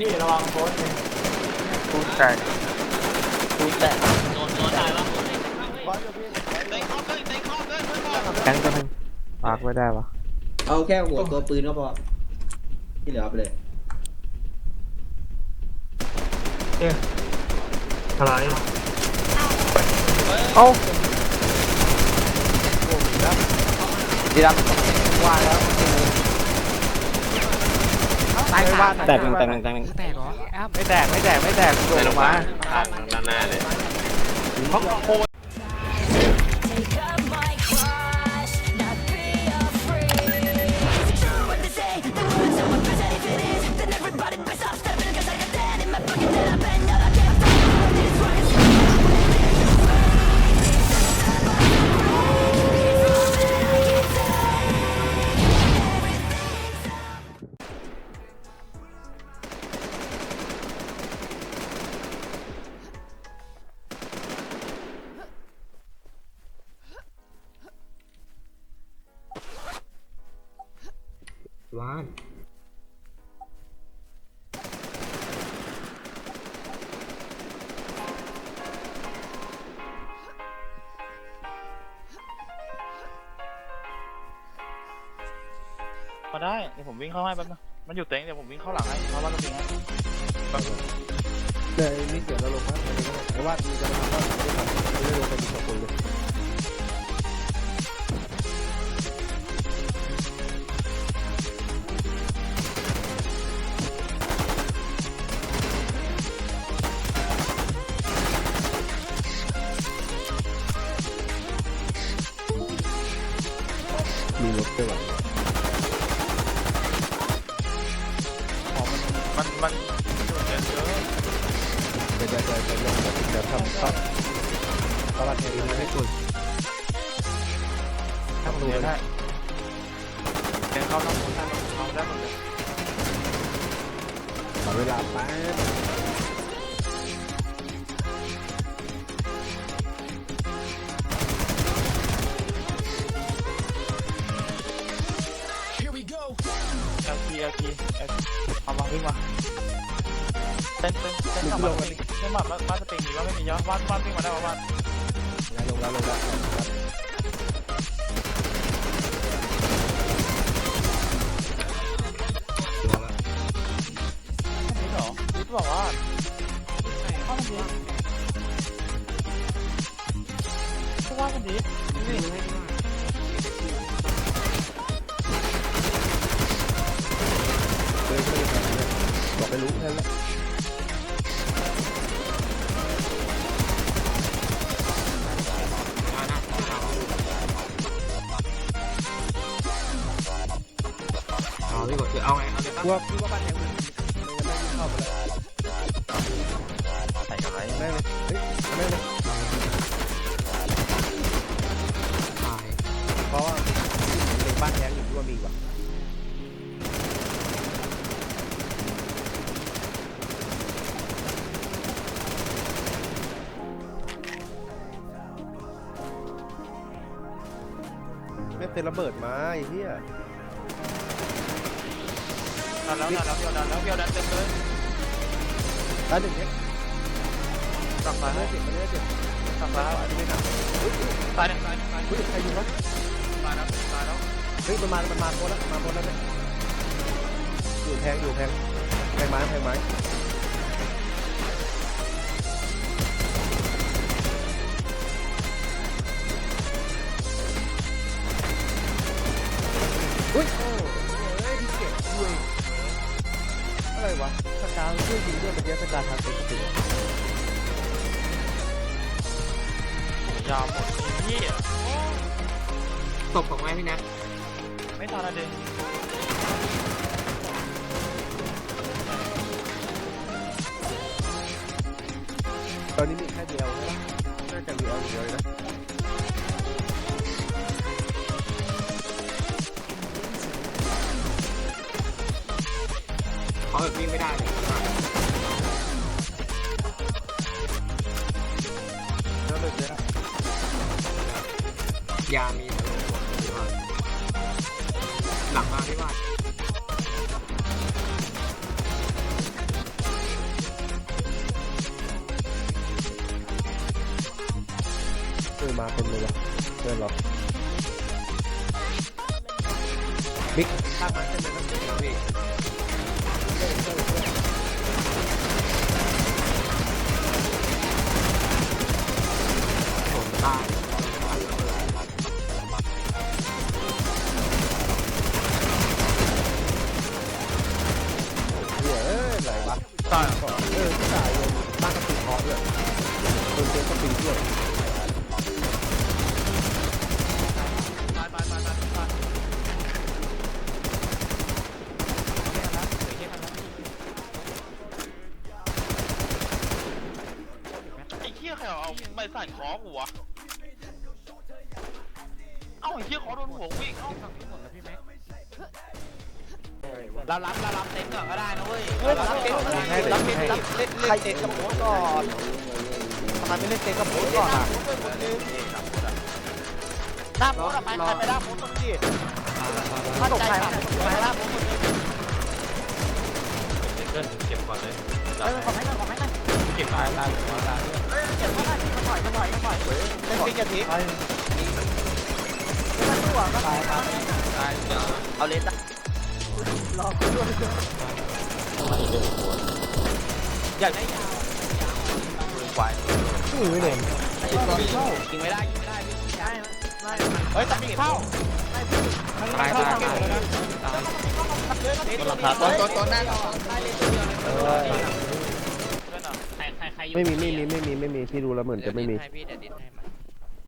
พี่ระวังโพสต์เลยพูดใจคูแตกโดนโดนได้ปะบอสอยู่พี่เต็งครอบเลยเต็งครอบเลยเพื่อนบอกแกงตัวหนึงปากไว้ได้ปะเอาแค่หัวตัวปืนก็พอที่เหลือเอาไปเลยอะไรเอ้าดีรับว่าแล้ว ตายบ้านแตกหนึ่งแตกหนึ่งแตกหนึ่งแตกเหรอแอบไม่แตกไม่แตกไม่แตกโดดลงมาทางด้านหน้าเลย เขาโค ว้านมาได้ เดี๋ยวผมวิ่งเข้าให้แป๊บนึงมันอยู่เต็งเดี๋ยวผมวิ่งเข้าหลังให้เพราะว่าเราวิ่งให้เลยนี่เดี๋ยวเราลงมาแต่ว่ามีจะมาทำว่าไม่ได้ทำไม่ได้ลงไปมีสองคนเลย ยวเดี๋ยวเดี๋ยวเดี๋ยวลงเดี๋ยวทำเข้าตลาดเทไม่ให้คุณถ้าผมเดินได้เต็งเข้าต้องหมดได้เขาได้หมดเลยขอเวลาแป๊บเอลคีเอลคีเอามาวิ่งมาเต้นเต้นเต้นกลับมา เต้นเต้นแบบบ้านสต็งมีว่าไม่มียอนวาดวาดวิ่งมาได้วาดงานลงแล้วลงแล้วนี่หรอนี่บอกว่าเข้ามันดีเข้าว่ามันดีนี่เดินไปเลยบอกไปรู้แค่นั้น กลัวกลัวบ้านแทงมันมันจะไม่เข้ามาแล้วใส่กันไรแม่เลยเฮ้ยแม่เลยตายเพราะว่าในบ้านแทงอยู่ที่ว่ามีกว่าไม่เป็นระเบิดมาไอ้เหี้ย นอนแล้วนอนแล้วเดียวดันแล้วเดียวดันเต็มเลยตายหนึ่งเนี่ยตักซ้าไม่ให้ได้เจ็บไม่ได้เจ็บตักลับมาไม่ได้หนักตายหนึ่งตายหนึ่งตายหนึ่งเฮ้ยใครยิงวะมาแล้วมาแล้วเฮ้ยมันมามันมาโคตรแล้วมาโคตรแล้วเนี่ยอยู่แทงอยู่แทงแทงไม้แทงไม้ เมื่อกี้สกาทางเป็นสติยาวหมดนี่ตบของไม้พี่แน็กไม่ทันอะไรเลยตอนนี้มีแค่เดียวใช่ไหมน่าจะมีเอาเดียวเลยนะเขาแบบวิ่งไม่ได้เลย ยามีหลังมาพี่ว่าคือมาเป็นเลยอะเพื่อนเรอบิ๊กถ้ามัเป็นต้องเป็นเราพี่ ตายตายตายตายตายไอ้เหี้ยใครเอาใบสั่นคอกูวะเอ้าไอ้เหี้ยคอโดนหัววิ่งเอ้าเรารับเรารับเต็นท์ก่อนก็ได้นะเว้ยเฮ้ยรับเต็นท์ก่อนให้เลยรับเต็นท์ให้รับเล่นเล่นเต็นท์กับโค้ชก่อน ทำไมไม่เล่นเต็กับโค้ชก่อนอะหน้าโค้ชอะไปไปไปหน้าโค้ชตรงนี้ถ้าตกใครไปหน้าโค้ชตรงนี้เกินเก็บก่อนเลยเออขอให้หน่อยขอให้หน่อยเก็บตายตายตายเก็บให้หน่อยมาหน่อยมาหน่อยมาหน่อยเล่นฟิกกันทีไม่ต้องตัวก็ตายตายตายเอาเลนรอคุณด้วยอยากได้ยา ไหวอื้อเนี่ยยิงไม่ได้ยิงไม่ได้ยิงไม่ได้เฮ้ยตัดปีกเข้าตายตายตายราคาต้นต้นต้นหน้าต่อใครใครใครอยู่ไม่มีไม่มีไม่มีไม่มีพี่ดูแล้วเหมือนจะไม่มีให้พี่เดี๋ยวดินให้